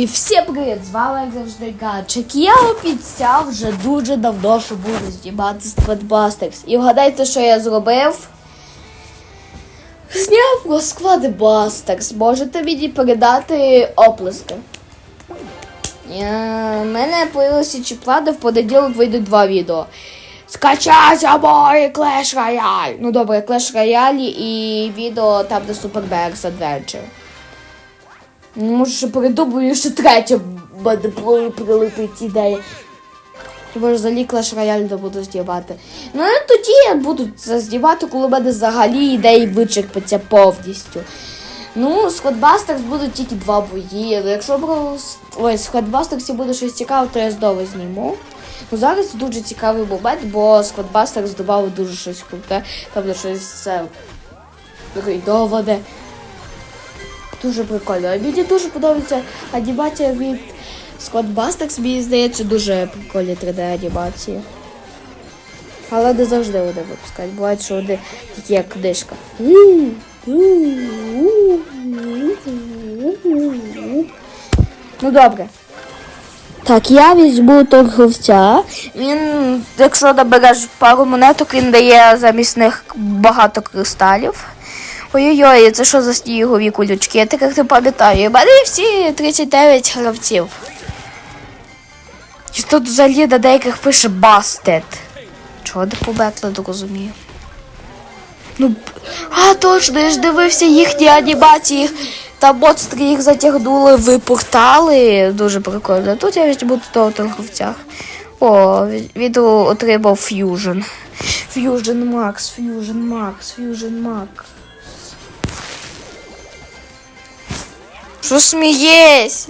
І всім привіт! З вами як завжди Гадчик. Я обіцяв вже дуже давно, що буду знімати Сквадбастерс. І вгадайте, що я зробив? Зняв про Сквадбастерс. Можете мені передати оплески. У мене появилося чи правда в понеділок вийдуть два відео. Скачайся мої Clash Royale. Ну добре, Clash Royale і відео там, де Super Bears Adventure. Може, ще передумаю, що третя буде при- прилипить ідея. Бо ж Clash Royale не буду знімати. Ну тоді я буду це знімати, коли в мене взагалі ідеї вичерпаться повністю. Ну, з Hotbusters будуть тільки два бої. Ну, Якщо про ой, Hotbusters буде щось цікаве, то я знову зніму. Ну зараз дуже цікавий момент, бо з додали дуже щось круте, там щось це рейдоване. Дуже прикольно. Мені дуже подобається анімація від Squadbusters, мені здається, дуже прикольні 3D анімації. Але не завжди вони випускають. Буває, що вони такі як книжка. Ну добре. Так, я візьму торговця. Він, якщо набереш пару монеток, він дає замість них багато кристалів. Ой-ой-ой, це що за снігові кулючки? Я так як не пам'ятаю. У мене всі 39 гравців. І тут взагалі на деяких пише Бастет. Чого не побетли, не розумію. Ну, а точно, я ж дивився їхні анімації. Там монстри їх затягнули в портали. Дуже прикольно. Тут я візьму того торговця. О, відео отримав Fusion. Fusion Max, Fusion Max, Fusion Max. Що смієшся?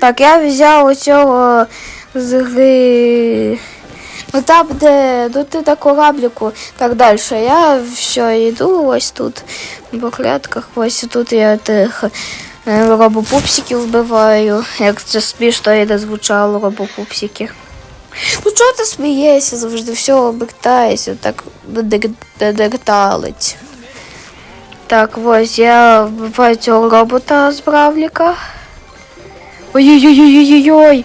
Так, я взяв оцього з гри. Ну там, де ну, ти на корабліку, так далі. Я все йду ось тут в клетках, ось тут я тих е, робопупсиків вбиваю. Як це смішно і не звучало робопупсики. Ну чого ти смієшся завжди? Все обертаєшся, так дегталить. Так, ось я вбиваю цього робота з бравліка. Ой-ой-ой-ой-ой-ой.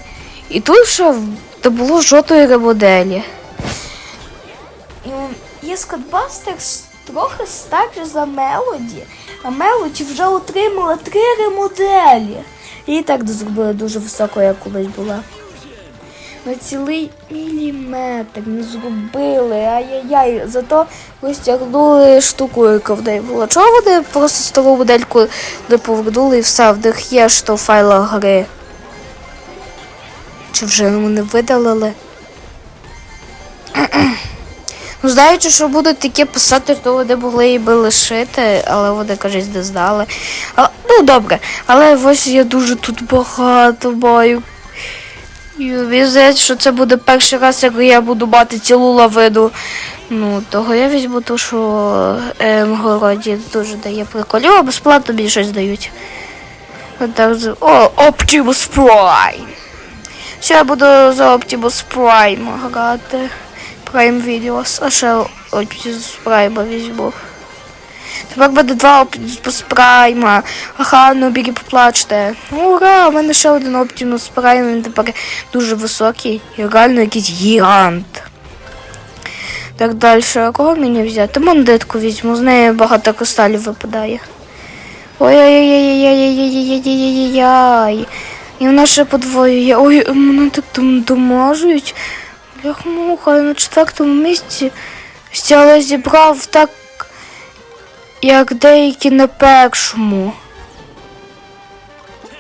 І тут ще то було жовтої ремоделі. Є Скотбастерс трохи старше за Мелоді, а Мелоді вже отримала три ремоделі. І так зробила дуже високо, як колись була. На цілий міліметр не зробили. Ай-яй-яй. Зато розтягнули штуку, яка в неї була. Чого вони просто стару модельку не повернули і все, в них є що в файлах гри. Чи вже вони видалили? Ну, знаючи, що будуть таке писати, то вони могли її би лишити, але вони, кажуть, не знали. А, ну, добре, але ось я дуже тут багато маю. Здається, що це буде перший раз, як я буду мати цілу лавину. Ну, того я візьму ту, що е, в городі дуже дає прикольно. О, безплатно мені щось дають. Отак, з- о, Optimus Prime. Ще я буду за Optimus Prime грати. Prime Videos. А ще Optimus Prime візьму. Тепер буде два Optimus Prime. Ага, ну біги поплачте. Ура! У мене ще один Optimus Prime, він тепер дуже високий і реально якийсь гігант. Так далі, а кого мені взяти? Мандитку візьму, з неї багато кристалів випадає. Ой-ой-ой-ой-ой-ой-ой-ой-ой-ой-ой. І вона ще подвоює. Ой, мене так домажують. Блях муха, я на четвертому місці. Але зібрав так, як деякі на першому.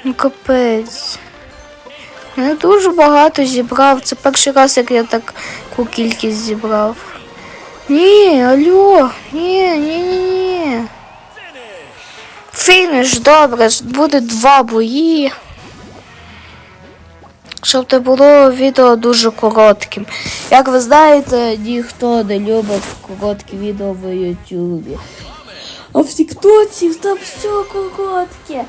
Ну капець. Я дуже багато зібрав. Це перший раз, як я таку кількість зібрав. Ні, алло, ні, ні, ні, ні. Фініш, добре, буде два бої. Щоб не було відео дуже коротким. Як ви знаєте, ніхто не любить короткі відео в Ютубі. А в Тіктоці там все коротке.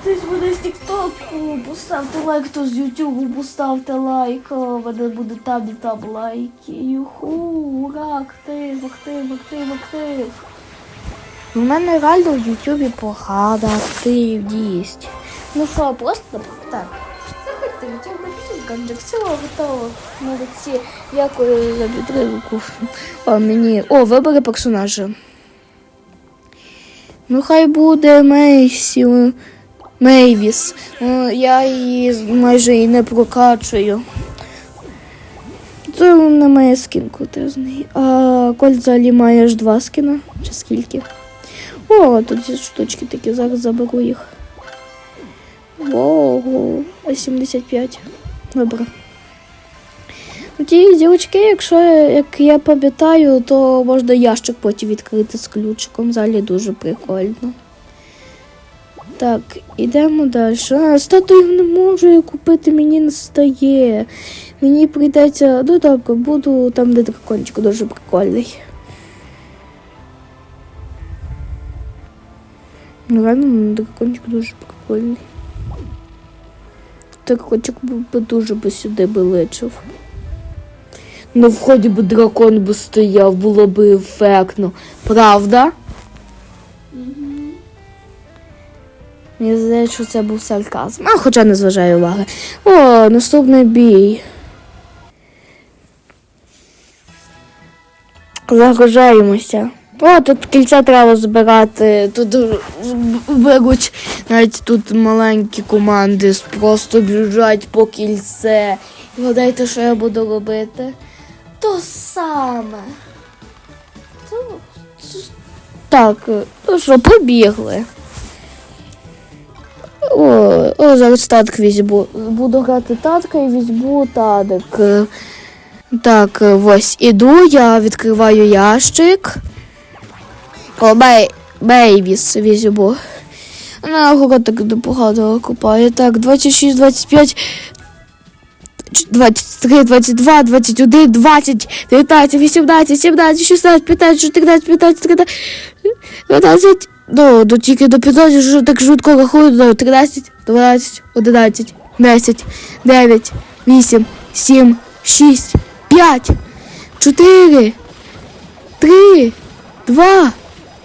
Хтось буде з Тіктоку, поставте лайк, хто з Ютубу, поставте лайк. В мене буде там і там лайки. Юху, ура, актив, актив, актив, актив. У мене реально в Ютубі погана активність. Ну що, просто так. Заходьте, хоча б Ганджик, все готово. Молодці. Дякую за підтримку. О, мені. О, вибери персонажа. Ну, хай буде Мейсі. Мейвіс. Ну, я її майже і не прокачую. Це немає скін крутезний. А Коль взагалі має аж два скіна. Чи скільки? О, тут є штучки такі, зараз заберу їх. Ого, 75. Добре. Ті дівчатки, якщо як я пам'ятаю, то можна ящик потім відкрити з ключиком. Взагалі дуже прикольно. Так, ідемо далі. А, статую не можу купити, мені не стає. Мені прийдеться. Ну добре, буду там, де дракончик дуже прикольний. Ну, реально, дракончик дуже прикольний. Дракончик би дуже би сюди би личив. На вході би дракон би стояв, було би ефектно. Правда? Мені здається, що це був сарказм. А хоча не зважаю уваги. О, наступний бій. Загружаємося. О, тут кільця треба збирати. Тут беруть навіть тут маленькі команди просто біжать по кільце. І гадайте, що я буду робити? То саме. Так, ну що, побігли. О, о, зараз татк візьму. Буду грати татка і візьму тадик. Так, ось іду, я відкриваю ящик. О, бей, бейбіс візьму. На город так непогано купає. Так, 26, 25, 23, 22, 21, 20, 19, 18, 17, 16, 15, 14, 15, 13, 12, ну, до тільки до 15, що так швидко рахую, до 13, 12, 11, 10, 9, 8, 7, 6, 5, 4, 3, 2,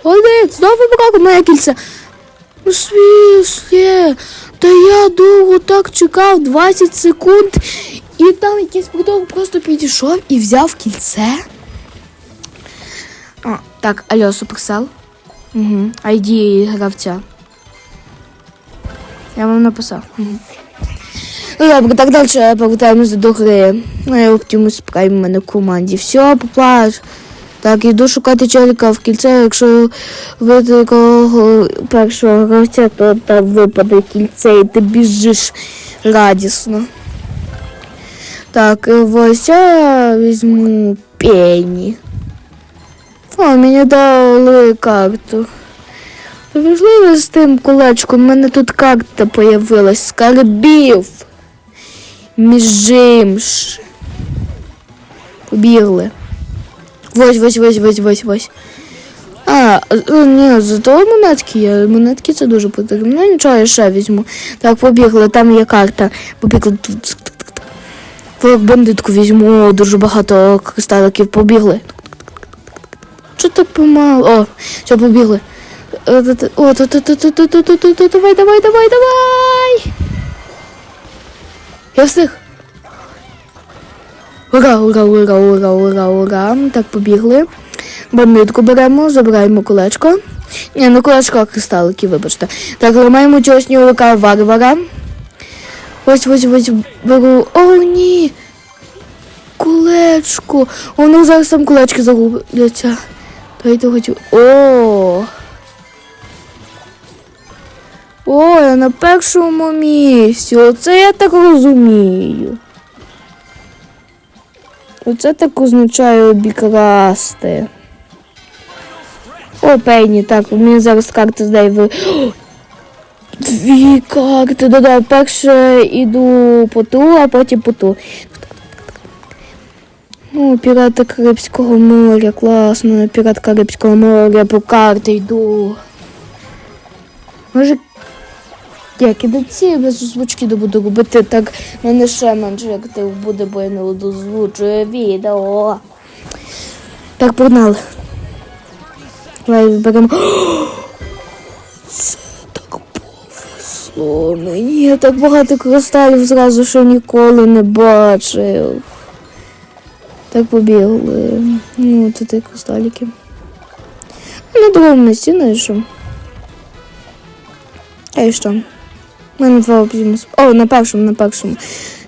1, знову брак моє кільце. Ну, свіслє, та я довго так чекав 20 секунд, і там якийсь придурок просто підійшов і взяв кільце. А, так, алло, суперсел. Угу. ID гравця. Я вам написав. Угу. Ну добре, так далі повертаємося до гри. Ну, я Optimus Prime в мене в команді. Все, поплаш. Так, іду шукати челіка в кільце, якщо ви такого першого гравця, то там випаде кільце і ти біжиш радісно. Так, ось я візьму пені. О, мені дали карту. Важливо з тим колечком, в мене тут карта появилась, скарбів. Міжимш. Побігли. Ось, вось, вось, вось, вось, вось. А, ну, ні, зато монетки є. Монетки це дуже потрібно. Ну нічого, я ще візьму. Так, побігли, там є карта. Побігли тут. Бандитку візьму, дуже багато кристаликів побігли. Що так помало? О, все, побігли. О, давай, давай, давай, давай. Я встиг. Ура, ура, ура, ура, ура, ура. Так, побігли. Бандитку беремо, забираємо колечко. Ні, не колечко, кристалики, вибачте. Так, ламаємо цього сніговика варвара. Ось, ось, ось, беру. О, ні. Колечко. О, ну зараз там колечки загубляться. Давайте хочу. О. О, я на першому місці. Оце я так розумію. Оце так означає обікрасти. О, Пенні, так, мені зараз карти здай ви. Дві карти. Да-да, перше іду по ту, а потім по ту. Ну, пірати Карибського моря, класно, пірат Карибського моря, по карти йду. Може, як і до ці без озвучки не буду робити, так мене ще менше актив буде, бо я не озвучую відео. Так, погнали. Давай беремо. Це так повезло. Мені так багато кристалів зразу, що ніколи не бачив. Так побігли. Ну, це ті кристаліки. На другому місці, що? А і що? Мене два об'ємс. О, на першому, на першому.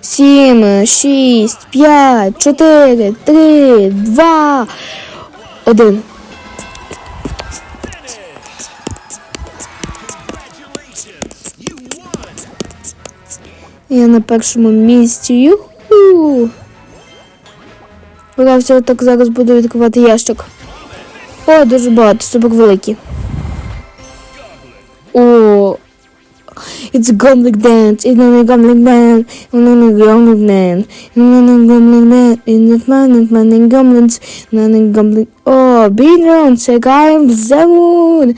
Сім, шість, п'ять, чотири, три, два, один. Я на першому місці. Юху. Ура, все так зараз буду відкривати ящик. О, дуже багато, супер великий. О, It's a gambling dance, it's a gambling band, it's a gambling band, it's a gambling band, it's a gambling goblins, not a gambling... О, Бінрон, це граємо за Moon.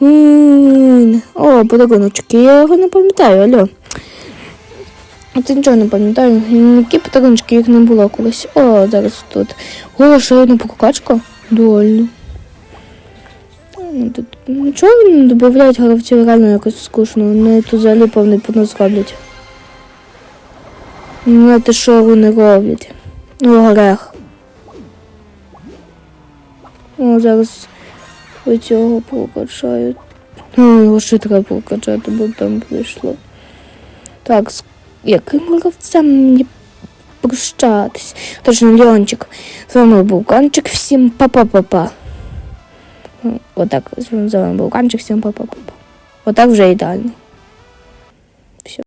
Moon. О, подаруночки, я його не пам'ятаю, алло. А нічого не пам'ятаю, які подаруночки їх не було колись. О, зараз тут. О, ще одна покупачка. Довольно. Ну, тут Нічого не додають гравців реально якось скучно. Вони тут взагалі повний понос роблять. Ну, знаєте, що вони роблять? Ну, грех. О, зараз оцього прокачають. Ну, його ще треба прокачати, бо там прийшло. Так, з яким гравцем мені прощатись? Точно, Леончик. З вами був Кончик. Всім па-па-па-па. Отак, з балканчик всім па-па-па-па. Отак вже ідеально.